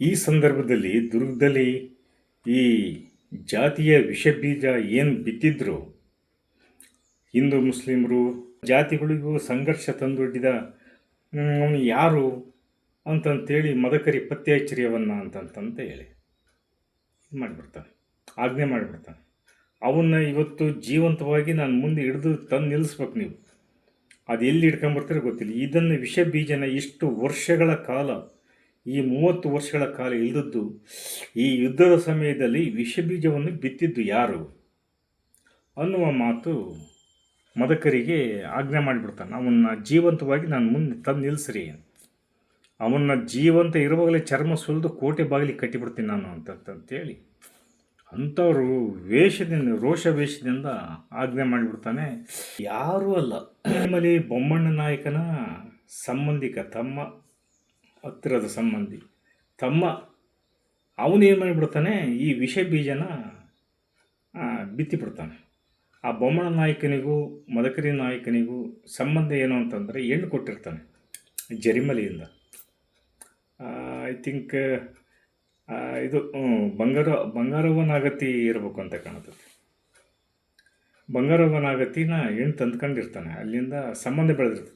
ಈ ಸಂದರ್ಭದಲ್ಲಿ ದುರ್ಗದಲ್ಲಿ ಈ ಜಾತಿಯ ವಿಷ ಬೀಜ ಏನು ಬಿತ್ತಿದ್ರು? ಹಿಂದೂ ಮುಸ್ಲಿಮರು ಜಾತಿಗಳಿಗೂ ಸಂಘರ್ಷ ತಂದೊಡ್ಡಿದ ಅವನು ಯಾರು? ಅಂತಂತೇಳಿ ಮದಕರಿ ಪತ್ತೆ ಹಚ್ಚಿರಿಯವನ್ನ ಅಂತಂತಂತ ಹೇಳಿ. ಇದು ಮಾಡಿಬಿಡ್ತಾನೆ. ಆಜ್ಞೆ ಮಾಡಿಬಿಡ್ತಾನೆ. ಅವನ್ನ ಇವತ್ತು ಜೀವಂತವಾಗಿ ನಾನು ಮುಂದೆ ಹಿಡಿದು ತಂದು ನಿಲ್ಲಿಸ್ಬೇಕು ನೀವು. ಅದು ಎಲ್ಲಿ ಹಿಡ್ಕೊಂಬರ್ತಾರೆ ಗೊತ್ತಿಲ್ಲ. ಇದನ್ನು ವಿಷ ಬೀಜನ ಇಷ್ಟು ವರ್ಷಗಳ ಕಾಲ ಈ ಮೂವತ್ತು ವರ್ಷಗಳ ಕಾಲ ಇಲ್ಲದದ್ದು ಈ ಯುದ್ಧದ ಸಮಯದಲ್ಲಿ ವಿಷ ಬೀಜವನ್ನು ಬಿತ್ತಿದ್ದು ಯಾರು? ಅನ್ನುವ ಮಾತು ಮದಕರಿಗೆ ಆಜ್ಞೆ ಮಾಡಿಬಿಡ್ತಾನೆ. ಅವನ್ನ ಜೀವಂತವಾಗಿ ನಾನು ಮುಂದೆ ತಂದು ನಿಲ್ಲಿಸ್ರಿ ಅವನ್ನ ಜೀವಂತ ಇರುವಾಗಲೇ ಚರ್ಮ ಸುಲಿದು ಕೋಟೆ ಬಾಗಿಲಿಗೆ ಕಟ್ಟಿಬಿಡ್ತೀನಿ ನಾನು ಅಂತಂತೇಳಿ ಅಂಥವರು ವೇಷದಿಂದ, ರೋಷ ವೇಷದಿಂದ ಆಜ್ಞೆ ಮಾಡಿಬಿಡ್ತಾನೆ. ಯಾರೂ ಅಲ್ಲ. ನಿಮ್ಮಲ್ಲಿ ಬೊಮ್ಮಣ್ಣ ನಾಯಕನ ಸಂಬಂಧಿಕ ತಮ್ಮ ಹತ್ತಿರದ ಸಂಬಂಧಿ. ತಮ್ಮ ಅವನು ಏನು ಮಾಡಿಬಿಡ್ತಾನೆ ಈ ವಿಷ ಬೀಜನ ಬಿತ್ತಿಬಿಡ್ತಾನೆ. ಆ ಬೊಮ್ಮಣ ನಾಯಕನಿಗೂ, ಮದಕರಿ ನಾಯಕನಿಗೂ ಸಂಬಂಧ ಏನು ಅಂತಂದರೆ ಹೆಣ್ಣು ಕೊಟ್ಟಿರ್ತಾನೆ, ಜರಿಮಲಿಯಿಂದ. ಐ ಥಿಂಕ್ ಇದು ಬಂಗಾರ ಬಂಗಾರವನಾಗತಿ ಇರಬೇಕು ಅಂತ ಕಾಣುತ್ತೆ. ಬಂಗಾರವನಾಗತಿನ ಹೆಣ್ಣು ತಂದ್ಕೊಂಡಿರ್ತಾನೆ, ಅಲ್ಲಿಂದ ಸಂಬಂಧ ಬೆಳೆದಿರ್ತದೆ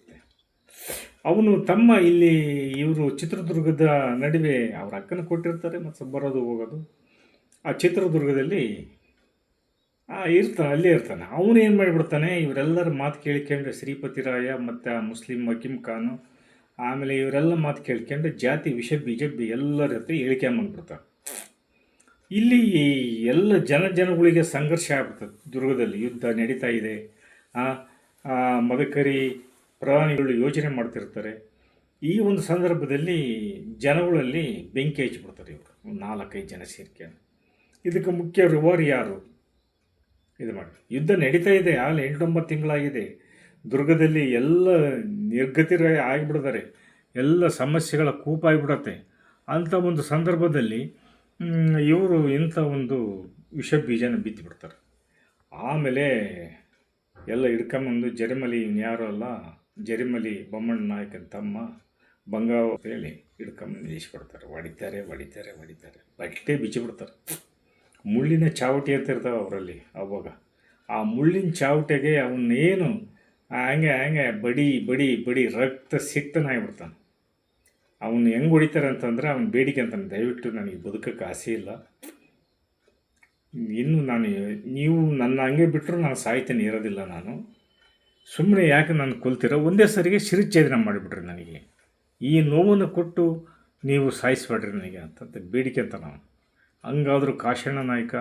ಅವನು ತಮ್ಮ ಇಲ್ಲಿ ಇವರು ಚಿತ್ರದುರ್ಗದ ನಡುವೆ ಅವ್ರ ಅಕ್ಕನ ಕೊಟ್ಟಿರ್ತಾರೆ ಮತ್ತು ಬರೋದು ಹೋಗೋದು. ಆ ಚಿತ್ರದುರ್ಗದಲ್ಲಿ ಇರ್ತಾನೆ ಅಲ್ಲೇ ಇರ್ತಾನೆ. ಅವನು ಏನು ಮಾಡಿಬಿಡ್ತಾನೆ, ಇವರೆಲ್ಲರ ಮಾತು ಕೇಳ್ಕೊಂಡು ಶ್ರೀಪತಿ ರಾಯ ಮತ್ತು ಆ ಮುಸ್ಲಿಂ ಹಕೀಮ್ ಖಾನು, ಆಮೇಲೆ ಇವರೆಲ್ಲ ಮಾತು ಕೇಳ್ಕೊಂಡು ಜಾತಿ, ವಿಷ ಬಿ ಎಲ್ಲರ ಜೊತೆ ಹೇಳ್ಕೊಂಬಂದ್ಬಿಡ್ತಾನೆ ಇಲ್ಲಿ ಎಲ್ಲ ಜನ ಜನಗಳಿಗೆ ಸಂಘರ್ಷ ಆಗ್ಬಿಡ್ತದೆ. ದುರ್ಗದಲ್ಲಿ ಯುದ್ಧ ನಡೀತಾ ಇದೆ. ಮದಕರಿ ಪ್ರಾಣಿಗಳು ಯೋಚನೆ ಮಾಡ್ತಿರ್ತಾರೆ. ಈ ಒಂದು ಸಂದರ್ಭದಲ್ಲಿ ಜನಗಳಲ್ಲಿ ಬೆಂಕಿ ಹಚ್ಚಿಬಿಡ್ತಾರೆ ಇವರು. ನಾಲ್ಕೈದು ಜನ ಸೇರಿಕೆ ಇದಕ್ಕೆ ಮುಖ್ಯ ರಿವಾರ್ ಯಾರು? ಇದು ಮಾಡಿ. ಯುದ್ಧ ನಡೀತಾ ಇದೆ. ಆಗಲೇ ಎಂಟೊಂಬತ್ತು ತಿಂಗಳಾಗಿದೆ. ದುರ್ಗದಲ್ಲಿ ಎಲ್ಲ ನಿರ್ಗತಿರ ಆಗಿಬಿಡ್ತಾರೆ. ಎಲ್ಲ ಸಮಸ್ಯೆಗಳ ಕೂಪ ಆಗಿಬಿಡತ್ತೆ. ಅಂಥ ಒಂದು ಸಂದರ್ಭದಲ್ಲಿ ಇವರು ಇಂಥ ಒಂದು ವಿಷ ಬೀಜನ ಬಿತ್ತಿಬಿಡ್ತಾರೆ. ಆಮೇಲೆ ಎಲ್ಲ ಹಿಡ್ಕೊಂಬಂದು ಜರಿಮಲಿ ಯಾರು ಅಲ್ಲ ಜರಿಮಲಿ ಬೊಮ್ಮಣ್ಣ ನಾಯಕನ ತಮ್ಮ ಬಂಗಾವ ಅಂತ ಹೇಳಿ ಹಿಡ್ಕೊಂಬಂದು ನಿಲ್ಲಿಸ್ಬಿಡ್ತಾರೆ ಹೊಡಿತಾರೆ ಹೊಡಿತಾರೆ ಹೊಡಿತಾರೆ. ಬಟ್ಟೆ ಬಿಚ್ಚಿಬಿಡ್ತಾರೆ. ಮುಳ್ಳಿನ ಚಾವಟಿ ಅಂತ ಇರ್ತಾವೆ ಅವರಲ್ಲಿ ಅವಾಗ. ಆ ಮುಳ್ಳಿನ ಚಾವಟಿಗೆ ಅವನ್ನೇನು ಹಂಗೆ ಹಂಗೆ ಬಡಿ ಬಡಿ ಬಡಿ ರಕ್ತ ಸಿಕ್ತನಾಗಿಬಿಡ್ತಾನೆ. ಅವನು ಹೆಂಗೆ ಹೊಡಿತಾರೆ ಅಂತಂದ್ರೆ ಅವನ ಬೇಡಿಕೆ ಅಂತಾನೆ. ದಯವಿಟ್ಟು ನನಗೆ ಬದುಕಕ್ಕೆ ಆಸೆ ಇಲ್ಲ. ಇನ್ನು ನಾನು, ನೀವು ನನ್ನ ಹಂಗೆ ಬಿಟ್ಟರು ನಾನು ಸಾಯ್ತೇನೆ, ಇರೋದಿಲ್ಲ ನಾನು. ಸುಮ್ಮನೆ ಯಾಕೆ ನಾನು ಕೊಲ್ತಿರೋ? ಒಂದೇ ಸರಿಗೆ ಶಿರಚ್ಛೇದನ ಮಾಡಿಬಿಟ್ರಿ ನನಗೆ. ಈ ನೋವನ್ನು ಕೊಟ್ಟು ನೀವು ಸಾಯಿಸ್ಬೇಡ್ರಿ ನನಗೆ ಅಂತ ಬೇಡಿಕೆ ಅಂತ ನಾವು ಹಂಗಾದರೂ ಕಾಶಣ್ಣ ನಾಯಕ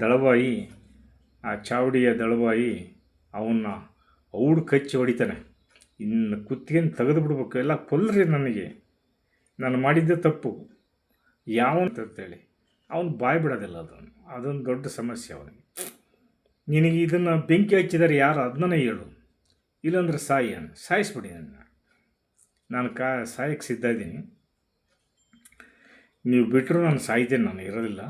ದಳವಾಯಿ, ಆ ಚಾವಡಿಯ ದಳವಾಯಿ, ಅವನ್ನ ಔಡು ಕಚ್ಚಿ ಹೊಡಿತಾನೆ. ಇನ್ನು ಕುತ್ತಿಗೆನ ತೆಗೆದು ಬಿಡ್ಬೇಕು ಎಲ್ಲ ಕೊಲ್ಲರಿ ನನಗೆ. ನಾನು ಮಾಡಿದ್ದೆ ತಪ್ಪು. ಯಾವಂತೇಳಿ ಅವನು ಬಾಯಿ ಬಿಡೋದಿಲ್ಲ ಅದನ್ನು. ಅದೊಂದು ದೊಡ್ಡ ಸಮಸ್ಯೆ ಅವನಿಗೆ. ನಿನಗೆ ಇದನ್ನು ಬೆಂಕಿ ಹಚ್ಚಿದರೆ ಯಾರು? ಅದನ್ನೇ ಹೇಳು. ಇಲ್ಲಾಂದ್ರೆ ಸಾಯಿ ಅನ್ನ ಸಾಯಿಸ್ಬಿಡಿ ನನ್ನ. ನಾನು ಕಾ, ಸಾಯಕ್ಕೆ ಸಿದ್ಧ ಇದ್ದೀನಿ. ನೀವು ಬಿಟ್ಟರು ನಾನು ಸಾಯ್ತೇನೆ, ನಾನು ಇರೋದಿಲ್ಲ.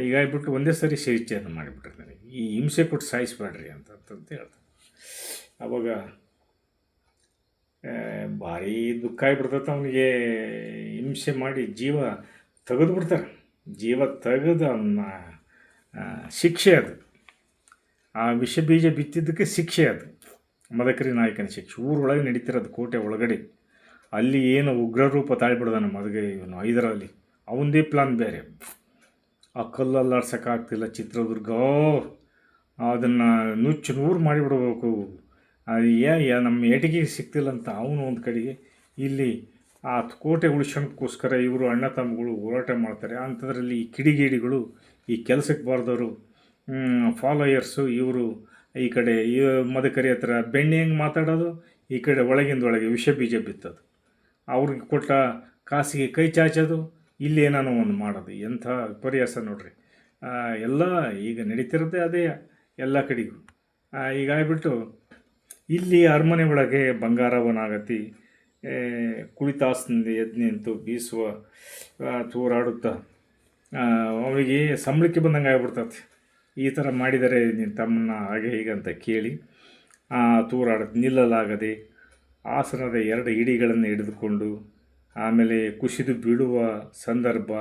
ಈಗ ಬಿಟ್ಟು ಒಂದೇ ಸರಿ ಶಿರಿಚ್ಛೇದನ ಮಾಡಿಬಿಟ್ರಿ ನನಗೆ ಈ ಹಿಂಸೆ ಕೊಟ್ಟು ಸಾಯಿಸ್ಬೇಡ್ರಿ ಅಂತ ಅಂತಂತ ಹೇಳ್ತಾರೆ ಆವಾಗ ಭಾರಿ ದುಃಖ ಆಗಿಬಿಡ್ತೈತೆ ಅವನಿಗೆ. ಹಿಂಸೆ ಮಾಡಿ ಜೀವ ತೆಗೆದು ಬಿಡ್ತಾರೆ ಜೀವ ತೆಗೆದು ಅವನ್ನ ಶಿಕ್ಷೆ ಅದು. ಆ ವಿಷ ಬೀಜ ಬಿತ್ತಿದ್ದಕ್ಕೆ ಶಿಕ್ಷೆ ಅದು. ಮದಕರಿ ನಾಯಕನ ಶಿಕ್ಷೆ. ಊರೊಳಗೆ ನಡೀತಿರೋದು ಕೋಟೆ ಒಳಗಡೆ. ಅಲ್ಲಿ ಏನು ಉಗ್ರ ರೂಪ ತಾಳ್ಬಿಡ್ದಾನೆ ಮದಗೆ ಇವನು ಐದರಲ್ಲಿ ಅವನದೇ ಪ್ಲಾನ್ ಬೇರೆ. ಆ ಕಲ್ಲಲ್ಲಾಡ್ಸೋಕ್ಕಾಗ್ತಿಲ್ಲ ಚಿತ್ರದುರ್ಗ. ಅದನ್ನು ನುಚ್ಚು ನೂರು ಮಾಡಿಬಿಡ್ಬೇಕು. ಏ ನಮ್ಮ ಏಟಿಗೆ ಸಿಗ್ತಿಲ್ಲ ಅಂತ ಅವನು ಒಂದು ಕಡೆಗೆ. ಇಲ್ಲಿ ಆ ಕೋಟೆ ಉಳಿಸೋಣಕ್ಕೋಸ್ಕರ ಇವರು ಅಣ್ಣ ತಮ್ಮಗಳು ಹೋರಾಟ ಮಾಡ್ತಾರೆ. ಅಂಥದ್ರಲ್ಲಿ ಈ ಕಿಡಿಗೇಡಿಗಳು ಈ ಕೆಲಸಕ್ಕೆ ಬಾರ್ದವರು ಫಾಲೋಯರ್ಸು ಇವರು ಈ ಕಡೆ ಈ ಮದಕರಿ ಹತ್ರ ಬೆಣ್ಣೆ ಹೆಂಗೆ ಮಾತಾಡೋದು? ಈ ಕಡೆ ಒಳಗಿಂದ ಒಳಗೆ ವಿಷ ಬೀಜ ಬಿತ್ತೋದು. ಅವ್ರಿಗೆ ಕೊಟ್ಟ ಕಾಸಿಗೆ ಕೈ ಚಾಚೋದು. ಇಲ್ಲಿ ಏನಾನೋ ಒಂದು ಮಾಡೋದು. ಎಂಥ ವಿಪರ್ಯಾಸ ನೋಡ್ರಿ. ಎಲ್ಲ ಈಗ ನಡೀತಿರೋದೇ ಅದೇ ಎಲ್ಲ ಕಡೆಗೂ. ಈಗ ಆಗ್ಬಿಟ್ಟು ಇಲ್ಲಿ ಅರಮನೆ ಒಳಗೆ ಬಂಗಾರವನಾಗತಿ ಕುಳಿತಾಸನಿಂದ ಎದ್ದು ನಿಂತು ಬೀಸುವ ತೂರಾಡುತ್ತಾ. ಆ, ಅವನಿಗೆ ಸಂಬಳಕ್ಕೆ ಬಂದಂಗೆ ಆಗ್ಬಿಡ್ತದೆ ಈ ಥರ ಮಾಡಿದರೆ ನಿನ್ನ ತಮ್ಮನ್ನ ಹಾಗೆ ಹೀಗೆ ಅಂತ ಕೇಳಿ ತೂರಾಡ ನಿಲ್ಲಲಾಗದೆ ಆಸನದ ಎರಡು ಇಡಿಗಳನ್ನು ಹಿಡಿದುಕೊಂಡು, ಆಮೇಲೆ ಕುಸಿದು ಬೀಳುವ ಸಂದರ್ಭ,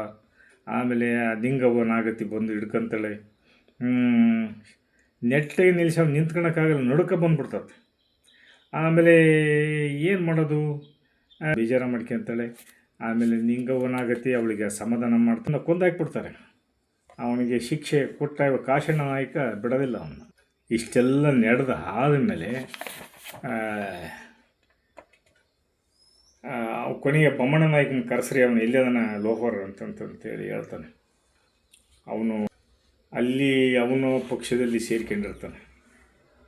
ಆಮೇಲೆ ಆ ಲಿಂಗವ್ವ ನಾಗತಿ ಬಂದು ಹಿಡ್ಕೊಂತಾಳೆ ನೆಟ್ಟಗೆ ನಿಲ್ಲಿಸಿ ನಿಂತ್ಕೊಳಕ್ಕಾಗಲ್ಲ ನಡುಕ ಬಂದ್ಬಿಡ್ತದೆ ಆಮೇಲೆ ಏನು ಮಾಡೋದು? ಬೇಜಾರ ಮಾಡ್ಕೊಂತಾಳೆ. ಆಮೇಲೆ ನಿಂಗವನಾಗತಿ ಅವಳಿಗೆ ಸಮಾಧಾನ ಮಾಡ್ತಾನೆ, ಕೊಂದಾಕ್ಬಿಡ್ತಾರೆ. ಅವನಿಗೆ ಶಿಕ್ಷೆ ಕೊಟ್ಟ ಕಾಶಣ್ಣ ನಾಯಕ ಬಿಡೋದಿಲ್ಲ ಅವನು. ಇಷ್ಟೆಲ್ಲ ನಡೆದ ಆದಮೇಲೆ ಕೊನೆಗೆ ಬೊಮ್ಮಣ್ಣ ನಾಯಕನ ಕರೆಸ್ರಿ, ಅವನು ಎಲ್ಲದನ ಲೋಹರ್ ಅಂತಂತಂತೇಳಿ ಹೇಳ್ತಾನೆ. ಅವನು ಅಲ್ಲಿ ಅವನು ಪಕ್ಷದಲ್ಲಿ ಸೇರ್ಕೊಂಡಿರ್ತಾನೆ.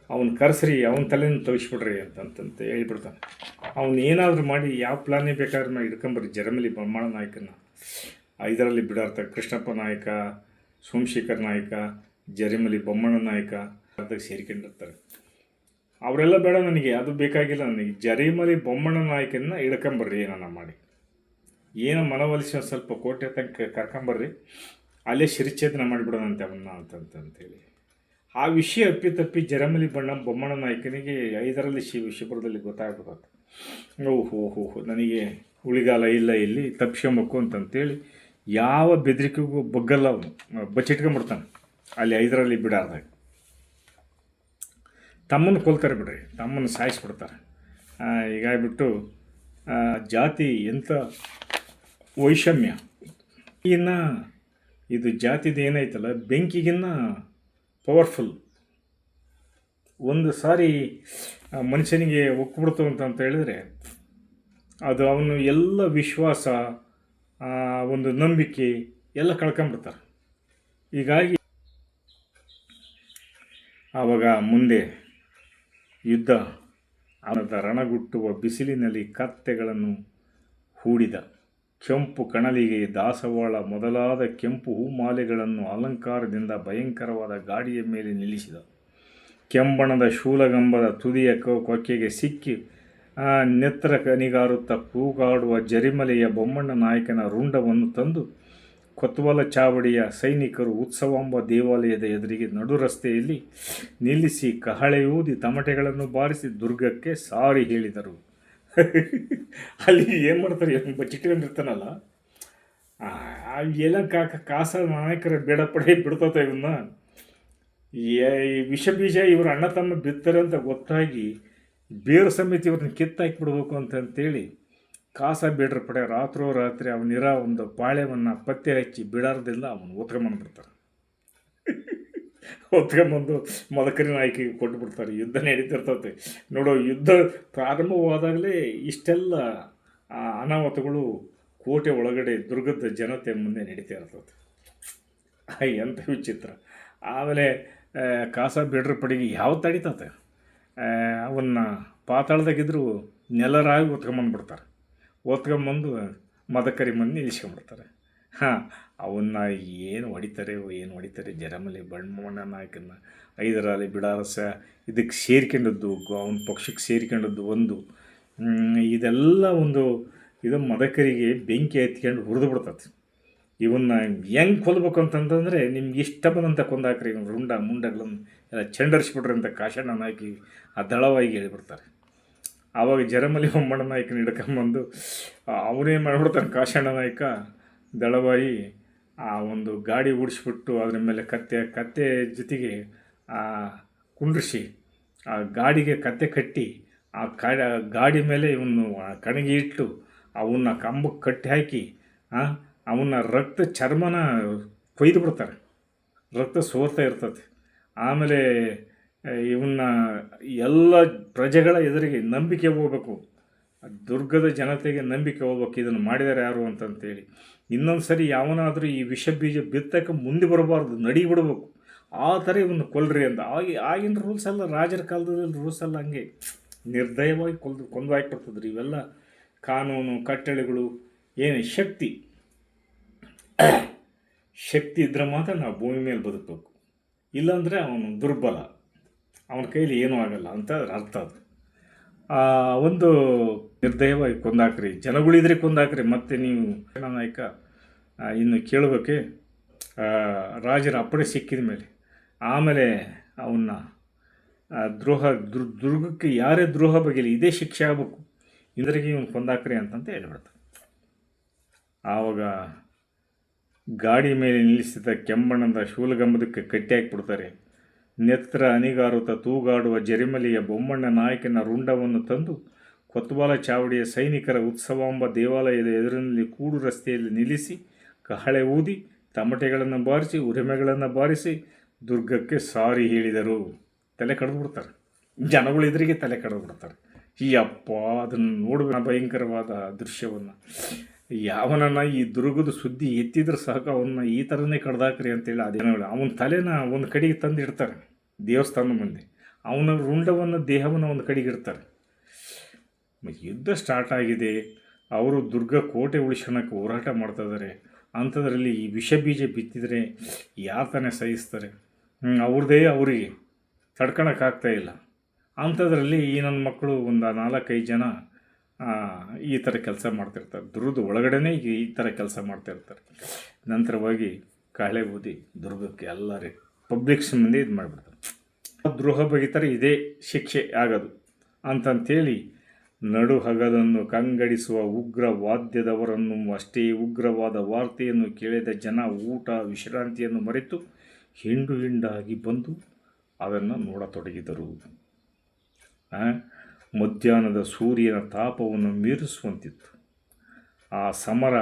ಅವನು ಕರೆಸ್ರಿ, ಅವನ ತಲೆನ ತೋರಿಸ್ಬಿಡ್ರಿ ಅಂತಂತಂತ ಹೇಳ್ಬಿಡ್ತಾನೆ. ಅವನು ಏನಾದರೂ ಮಾಡಿ, ಯಾವ ಪ್ಲಾನೇ ಬೇಕಾದ್ರೂ ನಾವು ಹಿಡ್ಕೊಂಬರ್ರಿ ಜರಮಲಿ ಬೊಮ್ಮಣ್ಣ ನಾಯಕನ ಇದರಲ್ಲಿ ಬಿಡಾರ್ತ ಕೃಷ್ಣಪ್ಪ ನಾಯಕ ಸೋಮಶೇಖರ್ ನಾಯಕ, ಜರಿಮಲಿ ಬೊಮ್ಮಣ್ಣ ನಾಯಕ ಅದಕ್ಕೆ ಸೇರಿಕೊಂಡಿರ್ತಾರೆ. ಅವರೆಲ್ಲ ಬೇಡ ನನಗೆ, ಅದು ಬೇಕಾಗಿಲ್ಲ ನನಗೆ. ಜರಿಮಲಿ ಬೊಮ್ಮಣ್ಣ ನಾಯಕನ ಹಿಡ್ಕೊಂಬರ್ರಿ ಏನನ್ನ ಮಾಡಿ. ಏನೋ ಮನವೊಲಿಸಿ ಒಂದು ಸ್ವಲ್ಪ ಕೋಟೆ ತನಕ ಕರ್ಕೊಂಬರ್ರಿ. ಅಲ್ಲೇ ಶಿರಿಚ್ಛೇದನ ಮಾಡಿಬಿಡೋಣಂತೆ ಅವನ್ನ ಅಂತಂತಂತೇಳಿ ಆ ವಿಷಯ ಅಪ್ಪಿತಪ್ಪಿ ಜರಮಲಿ ಬಣ್ಣ, ಬೊಮ್ಮಣ್ಣ ನಾಯಕನಿಗೆ ಐದರಲ್ಲಿ ಶಿ ಶಿಬಿರದಲ್ಲಿ ಗೊತ್ತಾಗ್ಬಿಡುತ್ತೆ. ಓಹೋ ನನಗೆ ಉಳಿಗಾಲ ಇಲ್ಲ ಇಲ್ಲಿ ತಪ್ಪಿಸ್ಕೊಂಬೇಕು ಅಂತಂತೇಳಿ ಯಾವ ಬೆದರಿಕೆಗೂ ಬಗ್ಗಲ್ಲ ಅವನು. ಬಚ್ಚಿಟ್ಕೊಂಡ್ಬಿಡ್ತಾನೆ. ಅಲ್ಲಿ ಐದರಲ್ಲಿ ಬಿಡಾರ್ದಾಗ. ತಮ್ಮನ್ನು ಕೊಲ್ತಾರೆ ಬಿಡ್ರಿ. ತಮ್ಮನ್ನು ಸಾಯಿಸ್ಬಿಡ್ತಾರೆ. ಹೀಗಾಗಿಬಿಟ್ಟು ಜಾತಿ ಎಂಥ ವೈಷಮ್ಯ. ಇನ್ನು ಇದು ಜಾತಿದು ಏನೈತಲ್ಲ ಬೆಂಕಿಗಿನ್ನ ಪವರ್ಫುಲ್ ಒಂದು ಸಾರಿ ಮನುಷ್ಯನಿಗೆ ಒಕ್ಬಿಡ್ತು ಅಂತ ಹೇಳಿದ್ರೆ, ಅದು ಅವನು ಎಲ್ಲ ವಿಶ್ವಾಸ ಒಂದು ನಂಬಿಕೆ ಎಲ್ಲ ಕಳ್ಕೊಂಬಿಡ್ತಾರೆ ಹೀಗಾಗಿ ಆವಾಗ ಮುಂದೆ ಯುದ್ಧ ಅವನದ ರಣಗುಟ್ಟುವ ಬಿಸಿಲಿನಲ್ಲಿ ಕತ್ತೆಗಳನ್ನು ಹೂಡಿದ. ಕೆಂಪು ಕಣಲಿಗೆ ದಾಸವಾಳ ಮೊದಲಾದ ಕೆಂಪು ಹೂಮಾಲೆಗಳನ್ನು ಅಲಂಕಾರದಿಂದ ಭಯಂಕರವಾದ ಗಾಡಿಯ ಮೇಲೆ ನಿಲ್ಲಿಸಿದ. ಕೆಂಬಣದ ಶೂಲಗಂಬದ ತುದಿಯ ಕೊಕ್ಕೆಗೆ ಸಿಕ್ಕಿ ನೆತ್ತರ ಕನಿಗಾರುತ್ತ ಕೂಗಾಡುವ ಜರಿಮಲೆಯ ಬೊಮ್ಮಣ್ಣ ನಾಯಕನ ರುಂಡವನ್ನು ತಂದು ಕೊತ್ವಲ ಚಾವಡಿಯ ಸೈನಿಕರು ಉತ್ಸವಾಂಬ ದೇವಾಲಯದ ಎದುರಿಗೆ ನಡು ರಸ್ತೆಯಲ್ಲಿ ನಿಲ್ಲಿಸಿ ಕಹಳೆಯೂದಿ ತಮಟೆಗಳನ್ನು ಬಾರಿಸಿ ದುರ್ಗಕ್ಕೆ ಸಾರಿ ಹೇಳಿದರು. ಅಲ್ಲಿ ಏನು ಮಾಡ್ತಾರೆ? ಚಿಟ್ಕೊಂಡಿರ್ತಾನಲ್ಲ ಎಲ್ಲ ಕಾಕ ಕಾಸ ನಾಯಕರ ಬೇಡ ಪಡೆ ಬಿಡ್ತತೆ ಇವನ್ನ ಈ ವಿಷ ಬೀಜ ಇವರು ಅಣ್ಣ ತಮ್ಮ ಬಿತ್ತಾರೆ ಅಂತ ಗೊತ್ತಾಗಿ ಬೇರು ಸಮೇತ ಇವ್ರನ್ನ ಕಿತ್ತಾಕಿಬಿಡ್ಬೇಕು ಅಂತಂತೇಳಿ ಕಾಸ ಬೇಡ್ರ ಪಡೆ ರಾತ್ರೋ ರಾತ್ರಿ ಅವನಿರ ಒಂದು ಪಾಳ್ಯವನ್ನು ಪತ್ತೆ ಹಚ್ಚಿ ಬಿಡಾರದಿಂದ ಅವನು ಒತ್ಕೊಂಬಂದ್ಬಿಡ್ತಾರೆ ಒತ್ಕೊಂಬಂದು ಮದಕರಿ ನಾಯಕಿಗೆ ಕೊಟ್ಟು ಬಿಡ್ತಾರೆ ಯುದ್ಧ ನಡೀತಿರ್ತೈತೆ. ನೋಡೋ, ಯುದ್ಧ ಪ್ರಾರಂಭವಾದಾಗಲೇ ಇಷ್ಟೆಲ್ಲ ಅನಾಹುತಗಳು ಕೋಟೆ ಒಳಗಡೆ ದುರ್ಗದ ಜನತೆ ಮುಂದೆ ನಡೀತಾ ಇರ್ತದೆ ಎಂಥ ವಿಚಿತ್ರ. ಆಮೇಲೆ ಕಾಸ ಬೇಡ್ರ ಪಡೆಗೆ ಯಾವ ತಡಿತತೆ? ಅವನ್ನ ಪಾತಾಳದಾಗಿದ್ದರೂ ನೆಲರಾಗಿ ಒತ್ಕೊಂಬಂದ್ಬಿಡ್ತಾರೆ ಒತ್ಕೊಂಬಂದು ಮದಕರಿ ಮಂದಿ ನಿಲ್ಲಿಸ್ಕೊಂಡ್ಬಿಡ್ತಾರೆ ಹಾಂ, ಅವನ್ನ ಏನು ಹೊಡಿತಾರೆ ಏನು ಹೊಡಿತಾರೆ, ಜರಮಲಿ ಬಣ್ಣ ನಾಯಕನ ಐದರಲ್ಲಿ ಬಿಡಾರಸ ಇದಕ್ಕೆ ಸೇರಿಕೊಂಡದ್ದು ಅವನ ಪಕ್ಷಕ್ಕೆ ಸೇರ್ಕೊಂಡಿದ್ದು ಒಂದು. ಇದೆಲ್ಲ ಒಂದು ಇದು ಮದಕರಿಗೆ ಬೆಂಕಿ ಎತ್ಕೊಂಡು ಹುರಿದು ಬಿಡ್ತದೆ ಇವನ್ನ ಹೆಂಗೆ ಕೊಲ್ಬೇಕು ಅಂತಂತಂದರೆ ನಿಮ್ಗೆ ಇಷ್ಟ ಬಂದಂಥ ಕೊಂದಾಕ್ರಿ ಇವನು ರುಂಡ, ಮುಂಡಗಳನ್ನು ಎಲ್ಲ ಚೆಂಡರಿಸ್ಬಿಡ್ರಿ ಅಂತ ಕಾಶಣ್ಣ ನಾಯಕಿ ಆ ದಳವಾಗಿ ಹೇಳಿಬಿಡ್ತಾರೆ. ಆವಾಗ ಜರಮಲಿ ಹೊಮ್ಮಣ್ಣ ನಾಯಕನ ಹಿಡ್ಕೊಂಬಂದು ಅವನೇ ಮಾಡಿಬಿಡ್ತಾನೆ ಕಾಶಣ್ಣ ನಾಯಕ ದಳವಾಯಿ, ಆ ಒಂದು ಗಾಡಿ ಓಡಿಸ್ಬಿಟ್ಟು ಅದ್ರ ಮೇಲೆ ಕತ್ತೆ ಕತ್ತೆ ಜೊತೆಗೆ, ಆ, ಕುಂಡ್ರಿಸಿ, ಆ ಗಾಡಿಗೆ ಕತ್ತೆ ಕಟ್ಟಿ, ಆ ಗಾಡಿ ಮೇಲೆ ಇವನು ಕಣಗಿ ಇಟ್ಟು ಅವನ್ನ ಕಂಬಕ್ಕೆ ಕಟ್ಟಿ ಹಾಕಿ ಅವನ್ನ ರಕ್ತ ಚರ್ಮನ ಕೊಯ್ದು ಬಿಡ್ತಾರೆ. ರಕ್ತ ಸೋರ್ತಾ ಇರ್ತದೆ. ಆಮೇಲೆ ಇವನ್ನ ಎಲ್ಲ ಪ್ರಜೆಗಳ ಎದುರಿಗೆ ನಂಬಿಕೆ ಹೋಗ್ಬೇಕು. ದುರ್ಗದ ಜನತೆಗೆ ನಂಬಿಕೆ ಹೋಗ್ಬೇಕು. ಇದನ್ನು ಮಾಡಿದ್ದಾರೆ ಯಾರು ಅಂತಂತೇಳಿ. ಇನ್ನೊಂದು ಸರಿ ಯಾವನಾದರೂ ಈ ವಿಷ ಬೀಜ ಬಿತ್ತಕ್ಕೆ ಮುಂದೆ ಬರಬಾರ್ದು. ನಡಿ ಬಿಡಬೇಕು. ಆ ಥರ ಇವನ್ನ ಕೊಲ್ರಿ ಅಂತ. ಆಗಿ, ಆಗಿನ ರೂಲ್ಸ್ ಎಲ್ಲ ರಾಜರ ಕಾಲದಲ್ಲಿ ರೂಲ್ಸ್ ಎಲ್ಲ ಹಂಗೆ. ನಿರ್ದಯವಾಗಿ ಕೊಲ್ದು ಕೊಂದು ಹಾಕ್ಬಿಡ್ತದ್ರಿ ಇವೆಲ್ಲ. ಕಾನೂನು, ಕಟ್ಟಳೆಗಳು, ಏನು ಶಕ್ತಿ. ಶಕ್ತಿ ಇದ್ದರೆ ಮಾತ್ರ ನಾವು ಭೂಮಿ ಮೇಲೆ ಬದುಕಬೇಕು. ಇಲ್ಲಾಂದರೆ ಅವನು ದುರ್ಬಲ. ಅವನ ಕೈಲಿ ಏನೂ ಆಗಲ್ಲ ಅಂತ ಅರ್ಥ ಅದು. ಆ, ಒಂದು ನಿರ್ದಯವಾಗಿ ಕೊಂದಾಕ್ರಿ. ಜನಗಳಿದ್ರೆ ಕೊಂದಾಕ್ರಿ. ಮತ್ತೆ ನೀವು ನಾಯಕ ಇನ್ನು ಕೇಳಬೇಕೆ? ರಾಜರ ಅಪ್ಪಣೆ ಸಿಕ್ಕಿದ ಮೇಲೆ. ಆಮೇಲೆ ಅವನ್ನ ದ್ರೋಹ, ದುರ್, ದುರ್ಗಕ್ಕೆ ಯಾರೇ ದ್ರೋಹ ಬಗೆಲಿ ಇದೇ ಶಿಕ್ಷೆ ಆಗಬೇಕು. ಇಂದ್ರಿಗೆ ಇವನು ಕೊಂದಾಕ್ರಿ ಅಂತಂತ ಹೇಳ್ಬಿಡ್ತಾರೆ ಆವಾಗ ಗಾಡಿ ಮೇಲೆ ನಿಲ್ಲಿಸಿದ ಕೆಮ್ಮಣ್ಣದ ಶೂಲಗಂಬದಕ್ಕೆ ಕಟ್ಟಿಹಾಕಿಬಿಡ್ತಾರೆ. ನೆತ್ರ ಅನಿಗಾರುತ ತೂಗಾಡುವ ಜರಿಮಲಿಯ ಬೊಮ್ಮಣ್ಣ ನಾಯಕನ ರುಂಡವನ್ನು ತಂದು ಕೊತ್ವಾಲ ಚಾವಡಿಯ ಸೈನಿಕರ ಉತ್ಸವಾಂಬ ದೇವಾಲಯದ ಎದುರಿನಲ್ಲಿ ಕೂಡು ರಸ್ತೆಯಲ್ಲಿ ನಿಲ್ಲಿಸಿ ಕಹಳೆ ಊದಿ ತಮಟೆಗಳನ್ನು ಬಾರಿಸಿ, ಉರಿಮೆಗಳನ್ನು ಬಾರಿಸಿ ದುರ್ಗಕ್ಕೆ ಸಾರಿ ಹೇಳಿದರು. ತಲೆ ಕಡಿದು ಬಿಡ್ತಾರೆ. ಜನಗಳು ಎದುರಿಗೆ ತಲೆ ಕಡಿದು ಬಿಡ್ತಾರೆ. ಈ ಅಪ್ಪ ಅದನ್ನು ನೋಡುವ ಭಯಂಕರವಾದ ದೃಶ್ಯವನ್ನು. ಯಾವನನ್ನ ಈ ದುರ್ಗದ ಸುದ್ದಿ ಎತ್ತಿದ್ರೆ ಸಾಕು ಅವನ್ನ ಈ ಥರನೇ ಕಡ್ದಾಕ್ರಿ ಅಂತೇಳಿ ಅದೇನೋ ಅವನ ತಲೆನ ಒಂದು ಕಡೆಗೆ ತಂದು ಇಡ್ತಾರೆ, ದೇವಸ್ಥಾನ ಮುಂದೆ. ಅವನ ರುಂಡವನ್ನು, ದೇಹವನ್ನು ಒಂದು ಕಡೆಗೆ ಇಡ್ತಾರೆ. ಯುದ್ಧ ಸ್ಟಾರ್ಟ್ ಆಗಿದೆ. ಅವರು ದುರ್ಗ ಕೋಟೆ ಉಳಿಸ್ಕೊಳಕ್ಕೆ ಹೋರಾಟ ಮಾಡ್ತಾ ಇದ್ದಾರೆ ಅಂಥದ್ರಲ್ಲಿ ಈ ವಿಷ ಬೀಜ ಬಿತ್ತಿದರೆ ಯಾತನೆ ಸಹಿಸ್ತಾರೆ? ಅವ್ರದೇ ಅವ್ರದ್ದೇ ಅವರಿಗೆ ತಡ್ಕೊಳಕ್ಕಾಗ್ತಾ ಇಲ್ಲ. ಅಂಥದ್ರಲ್ಲಿ ಈ ನನ್ನ ಮಕ್ಕಳು ಒಂದು ನಾಲ್ಕೈದು ಜನ ಈ ಥರ ಕೆಲಸ ಮಾಡ್ತಿರ್ತಾರೆ. ದುರ್ಗದ ಒಳಗಡೆನೇ ಈ ಥರ ಕೆಲಸ ಮಾಡ್ತಿರ್ತಾರೆ. ನಂತರವಾಗಿ ಕಾಳೆ ಊದಿ ದುರ್ಗಕ್ಕೆ ಎಲ್ಲರೇ ಪಬ್ಲಿಕ್ಸ್ ಮುಂದೆ ಇದು ಮಾಡಿಬಿಡ್ತಾರೆ. ದ್ರೋಹ ಬಗೆತಾರೆ ಇದೇ ಶಿಕ್ಷೆ ಆಗೋದು. ಅಂತಂತೇಳಿ ನಡು ಹಗದನ್ನು ಕಂಗಡಿಸುವ ಉಗ್ರ ವಾದ್ಯದವರನ್ನು ಅಷ್ಟೇ ಉಗ್ರವಾದ ವಾರ್ತೆಯನ್ನು ಕೇಳಿದ ಜನ ಊಟ ವಿಶ್ರಾಂತಿಯನ್ನು ಮರೆತು ಹಿಂಡು ಹಿಂಡಾಗಿ ಬಂದು ಅದನ್ನು ನೋಡತೊಡಗಿದರು. ಮಧ್ಯಾಹ್ನದ ಸೂರ್ಯನ ತಾಪವನ್ನು ಮೀರಿಸುವಂತಿತ್ತು. ಆ ಸಮರ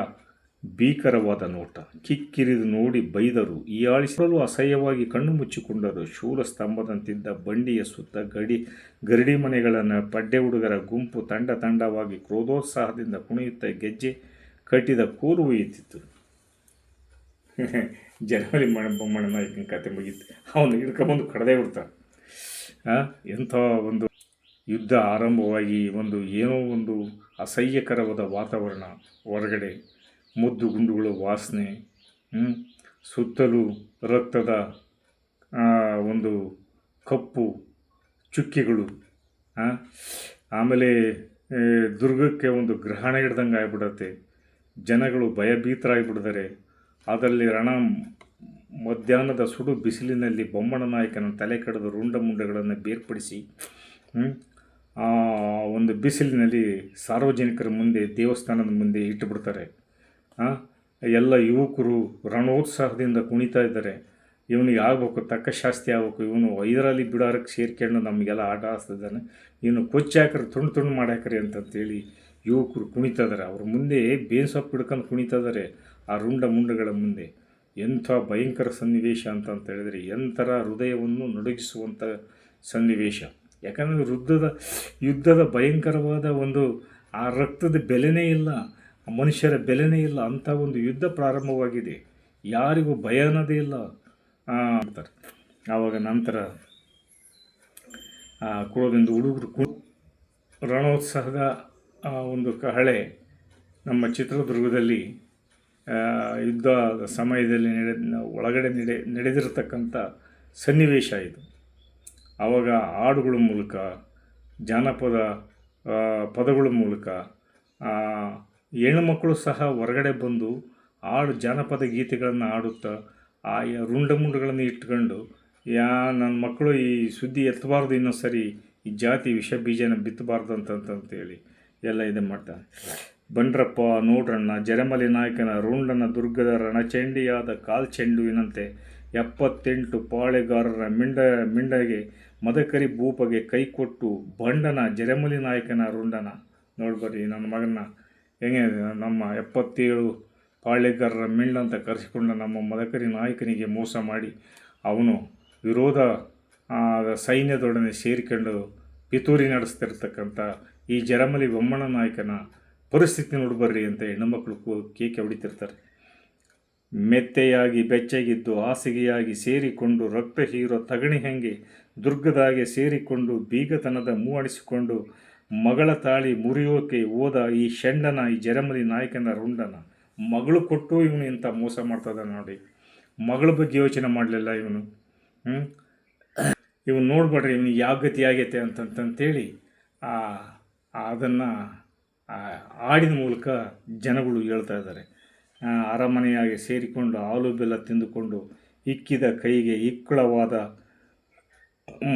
ಭೀಕರವಾದ ನೋಟ ಕಿಕ್ಕಿರಿದು ನೋಡಿ ಬೈದರು. ಈ ಆಳಿಸಲು ಅಸಹ್ಯವಾಗಿ ಕಣ್ಣು ಮುಚ್ಚಿಕೊಂಡರು. ಶೂಲ ಸ್ತಂಭದಂತಿದ್ದ ಬಂಡಿಯ ಸುತ್ತ ಗಡಿ, ಗರಡಿ ಮನೆಗಳನ್ನು ಪಡ್ಡೆ ಹುಡುಗರ ಗುಂಪು ತಂಡ ತಂಡವಾಗಿ ಕ್ರೋಧೋತ್ಸಾಹದಿಂದ ಕುಣಿಯುತ್ತಾ ಗೆಜ್ಜೆ ಕಟ್ಟಿದ ಕೂರು ಒಯ್ಯುತ್ತಿತ್ತು ಜನವರಿ ಮಣ, ಬೊಮ್ಮಣ್ಣ ನಾಯಕನ ಕತೆ ಮುಗೀತು. ಅವನು ಹಿಡ್ಕೊಂಬಂದು ಕಡದೇ ಬಿಡ್ತಾರೆ ಎಂಥ ಒಂದು ಯುದ್ಧ ಆರಂಭವಾಗಿ ಒಂದು ಏನೋ ಒಂದು ಅಸಹ್ಯಕರವಾದ ವಾತಾವರಣ ಹೊರಗಡೆ, ಮುದ್ದು ಗುಂಡುಗಳ ವಾಸನೆ? ಸುತ್ತಲೂ ರಕ್ತದ ಒಂದು ಕಪ್ಪು ಚುಕ್ಕಿಗಳು? ಆಮೇಲೆ ದುರ್ಗಕ್ಕೆ ಒಂದು ಗ್ರಹಣ ಹಿಡ್ದಂಗೆ ಆಗಿಬಿಡತ್ತೆ ಜನಗಳು ಭಯಭೀತರಾಗಿಬಿಡ್ತಾರೆ ಅದರಲ್ಲಿ ರಣ ಮಧ್ಯಾಹ್ನದ ಸುಡು ಬಿಸಿಲಿನಲ್ಲಿ ಬೊಮ್ಮಣ ನಾಯಕನ ತಲೆ ಕಡಿದು ರುಂಡ ಮುಂಡಗಳನ್ನು ಬೇರ್ಪಡಿಸಿ ಒಂದು ಬಿಸಿಲಿನಲ್ಲಿ ಸಾರ್ವಜನಿಕರ ಮುಂದೆ, ದೇವಸ್ಥಾನದ ಮುಂದೆ ಇಟ್ಟುಬಿಡ್ತಾರೆ. ಎಲ್ಲ ಯುವಕರು ರಣೋತ್ಸಾಹದಿಂದ ಕುಣಿತಾ ಇದ್ದಾರೆ. ಇವನಿಗೆ ಆಗಬೇಕು ತಕ್ಕ ಶಾಸ್ತಿ ಆಗಬೇಕು. ಇವನು ಐದರಲ್ಲಿ ಬಿಡಾರಕ್ಕೆ ಸೇರ್ಕೊಂಡು ನಮಗೆಲ್ಲ ಆಟ ಆಡ್ತಿದ್ದಾನೆ ಇವನು ಕೊಚ್ಚಿ ಹಾಕ್ರಿ, ತುಂಡು ತುಂಡು ಮಾಡ್ಯಾಕ್ರಿ ಅಂತಂತೇಳಿ ಯುವಕರು ಕುಣಿತಾ ಇದ್ದಾರೆ. ಅವ್ರ ಮುಂದೆ ಬೇನ್ ಹಿಡ್ಕೊಂಡು ಕುಣಿತಾ ಆ ರುಂಡ ಮುಂಡಗಳ ಮುಂದೆ. ಎಂಥ ಭಯಂಕರ ಸನ್ನಿವೇಶ ಅಂತ ಅಂತ ಹೇಳಿದರೆ, ಎಂಥರ ಹೃದಯವನ್ನು ನಡುಗಿಸುವಂಥ ಸನ್ನಿವೇಶ. ಯಾಕಂದರೆ ವೃದ್ಧದ, ಯುದ್ಧದ ಭಯಂಕರವಾದ ಒಂದು, ಆ ರಕ್ತದ ಬೆಲೆನೇ ಇಲ್ಲ ಮನುಷ್ಯರ ಬೆಲೆನೇ ಇಲ್ಲ, ಅಂಥ ಒಂದು ಯುದ್ಧ ಪ್ರಾರಂಭವಾಗಿದೆ. ಯಾರಿಗೂ ಭಯ ಅನ್ನೋದೇ ಇಲ್ಲ. ಅಂತಾರೆ. ಆವಾಗ ನಂತರ ಕುಳದಿಂದ ಹುಡುಗರು ಕು ರಣೋತ್ಸಾಹದ ಒಂದು ಕಹಳೆ ನಮ್ಮ ಚಿತ್ರದುರ್ಗದಲ್ಲಿ ಯುದ್ಧ ಸಮಯದಲ್ಲಿ ನಡೆ ಒಳಗಡೆ ನಡೆ ನಡೆದಿರತಕ್ಕಂಥ ಸನ್ನಿವೇಶ ಇದು. ಆವಾಗ ಹಾಡುಗಳ ಮೂಲಕ, ಜಾನಪದ ಪದಗಳ ಮೂಲಕ ಹೆಣ್ಮಕ್ಳು ಸಹ ಹೊರಗಡೆ ಬಂದು ಹಾಡು ಜಾನಪದ ಗೀತೆಗಳನ್ನು ಹಾಡುತ್ತಾ, ಆ, ಯ- ರುಂಡ ಮುಂಡಗಳನ್ನು ಇಟ್ಕೊಂಡು, ಯಾ ನನ್ನ ಮಕ್ಕಳು ಈ ಸುದ್ದಿ ಎತ್ತಬಾರ್ದು ಇನ್ನೊಂದು ಸರಿ ಈ ಜಾತಿ ವಿಷ ಬೀಜನ ಬಿತ್ತಬಾರ್ದು ಅಂತಂತಂತೇಳಿ ಎಲ್ಲ ಇದು ಮಾಡ್ತಾನೆ. ಬಂಡ್ರಪ್ಪ, ನೋಡ್ರಣ್ಣ, ಜರಮಲಿ ನಾಯಕನ, ರುಂಡನ ದುರ್ಗದ ರಣಚಂಡಿಯಾದ ಕಾಲ್ಚೆಂಡುವಿನಂತೆ ಎಪ್ಪತ್ತೆಂಟು ಪಾಳೆಗಾರರ ಮಿಂಡ, ಮಿಂಡಗೆ ಮದಕರಿ ಭೂಪಗೆ ಕೈಕೊಟ್ಟು ಬಂಡನ ಜರಮಲಿ ನಾಯಕನ ರುಂಡನ. ನೋಡ್ಬರ್ರಿ ನನ್ನ ಮಗನ ಹೆಂಗೆ ನಮ್ಮ ಎಪ್ಪತ್ತೇಳು ಪಾಳೆಗಾರರ ಮಿಂಡ ಅಂತ ಕರೆಸಿಕೊಂಡ ನಮ್ಮ ಮದಕರಿ ನಾಯಕನಿಗೆ ಮೋಸ ಮಾಡಿ ಅವನು ವಿರೋಧ ಸೈನ್ಯದೊಡನೆ ಸೇರಿಕೊಂಡು ಪಿತೂರಿ ನಡೆಸ್ತಿರ್ತಕ್ಕಂಥ ಈ ಜರಮಲಿ ಬೊಮ್ಮಣ ನಾಯಕನ ಪರಿಸ್ಥಿತಿ ನೋಡ್ಬರ್ರಿ ಅಂತ ಹೆಣ್ಣುಮಕ್ಕಳು ಕೇಕೆ ಹೊಡಿತಿರ್ತಾರೆ. ಮೆತ್ತೆಯಾಗಿ ಬೆಚ್ಚಗಿದ್ದು ಹಾಸಿಗೆಯಾಗಿ ಸೇರಿಕೊಂಡು ರಕ್ತ ಹೀರೋ ತಗಣಿ ಹಂಗೆ ದುರ್ಗದಾಗೆ ಸೇರಿಕೊಂಡು ಬೀಗತನದ ಮೂವಣಿಸಿಕೊಂಡು ಮಗಳ ತಾಳಿ ಮುರಿಯೋಕೆ ಹೋದ ಈ ಷಂಡನ ಈ ಜರಮಲಿ ನಾಯಕನ ರುಂಡನ. ಮಗಳು ಕೊಟ್ಟು ಇವನು ಇಂಥ ಮೋಸ ಮಾಡ್ತದ ನೋಡಿ. ಮಗಳ ಬಗ್ಗೆ ಯೋಚನೆ ಮಾಡಲಿಲ್ಲ ಇವನು. ಇವನು ನೋಡ್ಬೇಡ್ರಿ ಇವನು ಯಾವ ಗತಿ ಆಗೈತೆ ಅಂತಂತಂತೇಳಿ ಅದನ್ನು ಹಾಡಿನ ಮೂಲಕ ಜನಗಳು ಹೇಳ್ತಾ ಇದ್ದಾರೆ. ಅರಮನೆಯಾಗಿ ಸೇರಿಕೊಂಡು ಆಲು ಬೆಲ್ಲ ತಿಂದುಕೊಂಡು ಇಕ್ಕಿದ ಕೈಗೆ ಇಕ್ಕಳವಾದ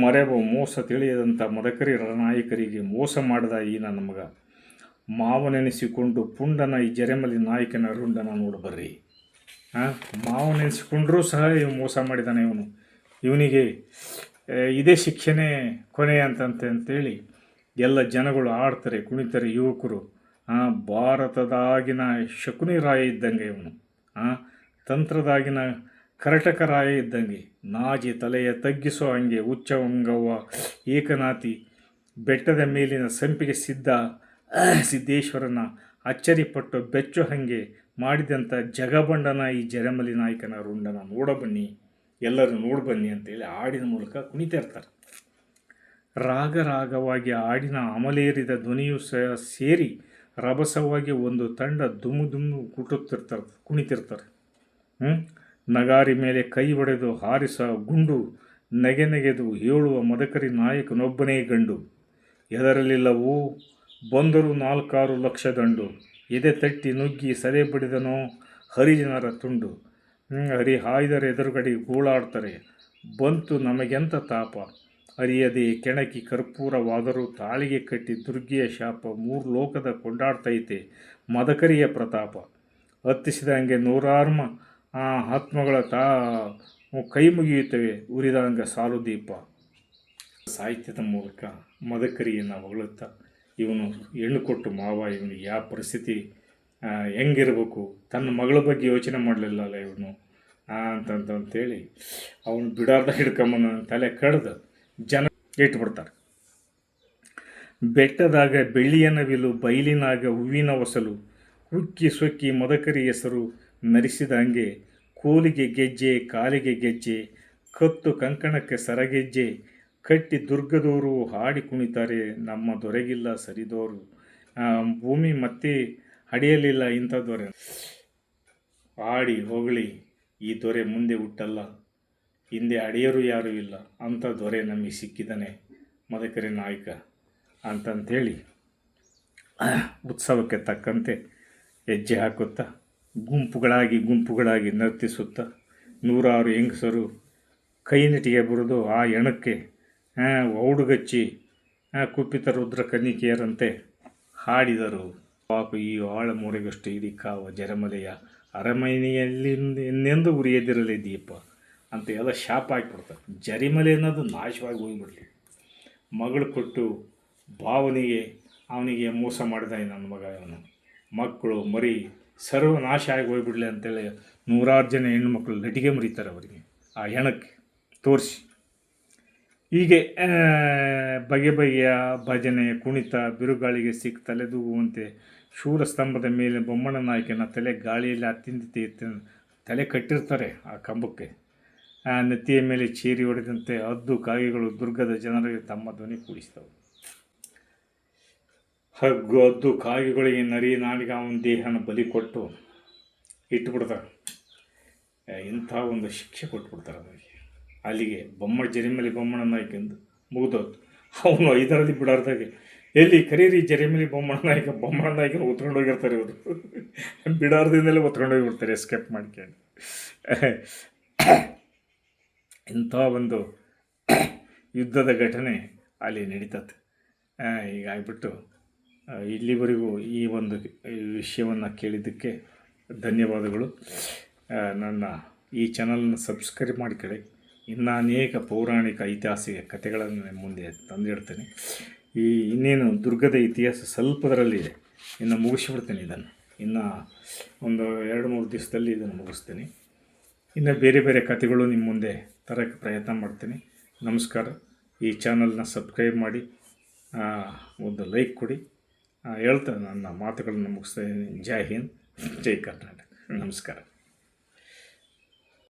ಮರೆವ, ಮೋಸ ತಿಳಿಯದಂಥ ಮದಕರಿ ನಾಯಕರಿಗೆ ಮೋಸ ಮಾಡಿದ ಈನ ನನ್ನ ಮಗ ಮಾವನೆನಿಸಿಕೊಂಡು ಪುಂಡನ ಈ ಜರೆಮಲಿ ನಾಯಕನ ರುಂಡನ ನೋಡಬರ್ರಿ ಹಾಂ ಮಾವನೆನಿಸಿಕೊಂಡ್ರೂ ಸಹ ಇವ್ ಮೋಸ ಮಾಡಿದಾನೆ ಇವನು. ಇವನಿಗೆ ಇದೇ ಶಿಕ್ಷೆನೇ ಕೊನೆ ಅಂತಂತೆ ಅಂತೇಳಿ ಎಲ್ಲ ಜನಗಳು ಆಡ್ತಾರೆ, ಕುಣಿತಾರೆ ಯುವಕರು. ಭಾರತದಾಗಿನ ಶಕುನಿ ರಾಯ ಇದ್ದಂಗೆ ಇವನು. ತಂತ್ರದಾಗಿನ ಕರಟಕ ರಾಯ ಇದ್ದಂಗೆ ನಾಜಿ ತಲೆಯ ತಗ್ಗಿಸೋ ಹಂಗೆ ಉಚ್ಚವಂಗವ್ವ ಏಕನಾತಿ ಬೆಟ್ಟದ ಮೇಲಿನ ಸಂಪಿಗೆ ಸಿದ್ಧ ಸಿದ್ದೇಶ್ವರನ ಅಚ್ಚರಿಪಟ್ಟು ಬೆಚ್ಚು ಹಾಗೆ ಮಾಡಿದಂಥ ಜಗಬಂಡನ ಈ ಜರಮಲಿ ನಾಯಕನ ರುಂಡನ ನೋಡಬನ್ನಿ. ಎಲ್ಲರೂ ನೋಡಬನ್ನಿ ಅಂತೇಳಿ ಹಾಡಿನ ಮೂಲಕ ಕುಣಿತಿರ್ತಾರೆ ರಾಗ ರಾಗವಾಗಿ ಹಾಡಿನ ಅಮಲೇರಿದ ಧ್ವನಿಯು ಸೇರಿ ರಭಸವಾಗಿ ಒಂದು ತಂಡ ದುಮ್ಮು ದುಮ್ಮು ಕುಟುತ್ತಿರ್ತಾರೆ ಕುಣಿತಿರ್ತಾರೆ. ಹ್ಞೂ ನಗಾರಿ ಮೇಲೆ ಕೈ ಒಡೆದು ಹಾರಿಸ ಗುಂಡು ನೆಗೆ ನೆಗೆದು ಹೇಳುವ ಮದಕರಿ ನಾಯಕನೊಬ್ಬನೇ ಗಂಡು. ಎದರಲಿಲ್ಲವೂ ಬಂದರು ನಾಲ್ಕಾರು ಲಕ್ಷ ದಂಡು. ಎದೆ ತಟ್ಟಿ ನುಗ್ಗಿ ಸದೆ ಬಡಿದನೋ? ಹರಿಜನರ ತುಂಡು. ಹರಿ ಹಾಯ್ದರೆ ಎದುರುಗಡೆ ಗೋಳಾಡ್ತಾರೆ. ಬಂತು ನಮಗೆಂತ ತಾಪ? ಅರಿಯದೆ ಕೆಣಕಿ ಕರ್ಪೂರವಾದರೂ ತಾಳಿಗೆ ಕಟ್ಟಿ ದುರ್ಗಿಯ ಶಾಪ ಮೂರು ಲೋಕದ ಕೊಂಡಾಡ್ತೈತೆ ಮದಕರಿಯ ಪ್ರತಾಪ. ಹತ್ತಿಸಿದಂಗೆ ನೂರಾರ್ಮ ಆ ಆತ್ಮಗಳ ತಾ ಕೈ ಮುಗಿಯುತ್ತವೆ, ಉರಿದಂಗೆ ಸಾಲು ದೀಪ. ಸಾಹಿತ್ಯದ ಮೂಲಕ ಮದಕರಿಯನ್ನು ಹೊಗಳುತ್ತಾ, ಇವನು ಹೆಣ್ಣು ಕೊಟ್ಟು ಮಾವ, ಇವನು ಯಾವ ಪರಿಸ್ಥಿತಿ ಹೆಂಗಿರಬೇಕು? ತನ್ನ ಮಗಳ ಬಗ್ಗೆ ಯೋಚನೆ ಮಾಡಲಿಲ್ಲಲ್ಲ ಇವನು? ಅಂತಂತ ಅಂತೇಳಿ ಅವನು ಬಿಡಾರ್ದ ಹಿಡ್ಕೊಂಬನ ತಲೆ ಕಡ್ದು ಜನ ಇಟ್ಬಿಡ್ತಾರೆ. ಬೆಟ್ಟದಾಗ ಬೆಳ್ಳಿಯ ನವಿಲು, ಬಯಲಿನಾಗ ಹೂವಿನ ಹೊಸಲು, ಉಕ್ಕಿ ಸೊಕ್ಕಿ ಮದಕರಿ ಹೆಸರು ಮೆರೆಸಿದ ಕೂಲಿಗೆ ಕೋಲಿಗೆ ಗೆಜ್ಜೆ, ಕಾಲಿಗೆ ಗೆಜ್ಜೆ, ಕತ್ತು ಕಂಕಣಕ್ಕೆ ಸರಗೆಜ್ಜೆ, ಕಟ್ಟಿ ದುರ್ಗದವರು ಹಾಡಿ ಕುಣಿತಾರೆ, ನಮ್ಮ ದೊರೆಗಿಲ್ಲ ಸರಿದೋರು. ಭೂಮಿ ಮತ್ತೆ ಅಡಿಯಲಿಲ್ಲ ಇಂಥ ದೊರೆ ಆಡಿ ಹೊಗಳಿ, ಈ ದೊರೆ ಮುಂದೆ ಹುಟ್ಟಲ್ಲ. ಹಿಂದೆ ಅಡಿಯರು ಯಾರೂ ಇಲ್ಲ. ಅಂಥ ದೊರೆ ನಮಗೆ ಸಿಕ್ಕಿದ್ದಾನೆ ಮದಕರಿ ನಾಯಕ. ಅಂತಂಥೇಳಿ ಉತ್ಸವಕ್ಕೆ ತಕ್ಕಂತೆ ಹೆಜ್ಜೆ ಹಾಕುತ್ತಾ ಗುಂಪುಗಳಾಗಿ ಗುಂಪುಗಳಾಗಿ ನರ್ತಿಸುತ್ತಾ ನೂರಾರು ಹೆಂಗಸರು ಕೈ ನೆಟಿಗೆ ಬರೆದು ಆ ಎಣಕ್ಕೆ ಔಡುಗಚ್ಚಿ ಕುಪಿತ ರುದ್ರ ಕನ್ನಿಕೆಯರಂತೆ ಹಾಡಿದರು. ಪಾಪ ಈ ಆಳ ಮೂರೆಗಷ್ಟು ಇಡೀ ಕಾವ ಜರಮಲೆಯ ಅರಮನೆಯಲ್ಲಿ ಎನ್ನೆಂದು ಉರಿಯದಿರಲಿ ದೀಪ. ಅಂತ ಎಲ್ಲ ಶಾಪ ಹಾಕಿಬಿಡ್ತಾರೆ ಜರಿಮಲೆ ಅನ್ನೋದು ನಾಶವಾಗಿ ಹೋಗ್ಬಿಡ್ಲಿ. ಮಗಳು ಕೊಟ್ಟು ಭಾವನಿಗೆ, ಅವನಿಗೆ ಮೋಸ ಮಾಡಿದ ನನ್ನ ಮಗ ಅವನು ಮಕ್ಕಳು ಮರಿ ಸರ್ವನಾಶ ಆಗಿ ಹೋಗ್ಬಿಡ್ಲಿ ಅಂತೇಳಿ ನೂರಾರು ಜನ ಹೆಣ್ಣುಮಕ್ಕಳು ಲಟಿಗೆ ಮರಿತಾರೆ ಅವರಿಗೆ. ಆ ಹೆಣಕ್ಕೆ ತೋರಿಸಿ. ಹೀಗೆ ಬಗೆ ಬಗೆಯ ಭಜನೆ, ಕುಣಿತ, ಬಿರುಗಾಳಿಗೆ ಸಿಕ್ಕ ತಲೆದೂಗುವಂತೆ ಶೂರ ಸ್ತಂಭದ ಮೇಲೆ ಬೊಮ್ಮಣ ನಾಯಕನ ತಲೆ ಗಾಳಿಯಲ್ಲಿ ಅತ್ತಿಂದಿತಿ ತಲೆ ಕಟ್ಟಿರ್ತಾರೆ ಆ ಕಂಬಕ್ಕೆ. ಆ ನೆತ್ತಿಯ ಮೇಲೆ ಚೀರಿ ಹೊಡೆದಂತೆ ಹದ್ದು ಕಾಗೆಗಳು ದುರ್ಗದ ಜನರಿಗೆ ತಮ್ಮ ಧ್ವನಿ ಕೂಡಿಸಿದವು. ಹಗ್ಗು ಅದ್ದು ಕಾಗೆಗಳಿಗೆ ನರಿ ನಾಡಿಗೆ ಅವನ ದೇಹನ ಬಲಿ ಕೊಟ್ಟು ಇಟ್ಬಿಡ್ತಾರೆ ಇಂಥ ಒಂದು ಶಿಕ್ಷೆ ಕೊಟ್ಬಿಡ್ತಾರೆ ಅವನಿಗೆ. ಅಲ್ಲಿಗೆ ಬೊಮ್ಮ ಜರಿಮಲಿ ಬೊಮ್ಮಣ್ಣ ನಾಯಕಂದು ಮುಗಿದೋದು ಅವನು ಐದರಲ್ಲಿ ಬಿಡಾರ್ದಾಗೆ ಎಲ್ಲಿ ಕರೀರಿ ಜರಿಮಲಿ ಬೊಮ್ಮಣ್ಣ ನಾಯಕ ಬೊಮ್ಮಣ್ಣ ನಾಯಕನ ಹೊತ್ಕೊಂಡು ಹೋಗಿರ್ತಾರೆ ಇವರು. ಬಿಡಾರ್ದಿಂದಲೇ ಹೊತ್ಕೊಂಡು ಹೋಗಿಬಿಡ್ತಾರೆ ಎಸ್ಕೇಪ್ ಮಾಡ್ಕೊಂಡು ಇಂಥ ಒಂದು ಯುದ್ಧದ ಘಟನೆ ಅಲ್ಲಿ ನಡೀತದೆ. ಹೀಗಾಗ್ಬಿಟ್ಟು ಇಲ್ಲಿವರೆಗೂ ಈ ಒಂದು ವಿಷಯವನ್ನು ಕೇಳಿದ್ದಕ್ಕೆ ಧನ್ಯವಾದಗಳು. ನನ್ನ ಈ ಚಾನಲನ್ನು ಸಬ್ಸ್ಕ್ರೈಬ್ ಮಾಡ್ಕೊಳ್ಳಿ ಇನ್ನು ಅನೇಕ ಪೌರಾಣಿಕ ಐತಿಹಾಸಿಕ ಕಥೆಗಳನ್ನು ಮುಂದೆ ತಂದಿಡ್ತೇನೆ. ಈ ಇನ್ನೇನು ದುರ್ಗದ ಇತಿಹಾಸ ಸ್ವಲ್ಪದರಲ್ಲಿದೆ ಇನ್ನು ಮುಗಿಸ್ಬಿಡ್ತೇನೆ ಇದನ್ನು. ಇನ್ನು ಒಂದು ಎರಡು ಮೂರು ದಿವಸದಲ್ಲಿ ಇದನ್ನು ಮುಗಿಸ್ತೀನಿ. ಇನ್ನು ಬೇರೆ ಬೇರೆ ಕಥೆಗಳು ನಿಮ್ಮ ಮುಂದೆ ತರೋಕ್ಕೆ ಪ್ರಯತ್ನ ಮಾಡ್ತೀನಿ. ನಮಸ್ಕಾರ. ಈ ಚಾನಲ್ನ ಸಬ್ಸ್ಕ್ರೈಬ್ ಮಾಡಿ ಒಂದು ಲೈಕ್ ಕೊಡಿ. ಆ, ಹೇಳ್ತಾ ನನ್ನ ಮಾತುಗಳನ್ನು ಮುಗಿಸ್ತಾ ಇದ್ದೀನಿ. ಜೈ ಹಿಂದ್. ಜೈ ಕರ್ನಾಟಕ. ನಮಸ್ಕಾರ.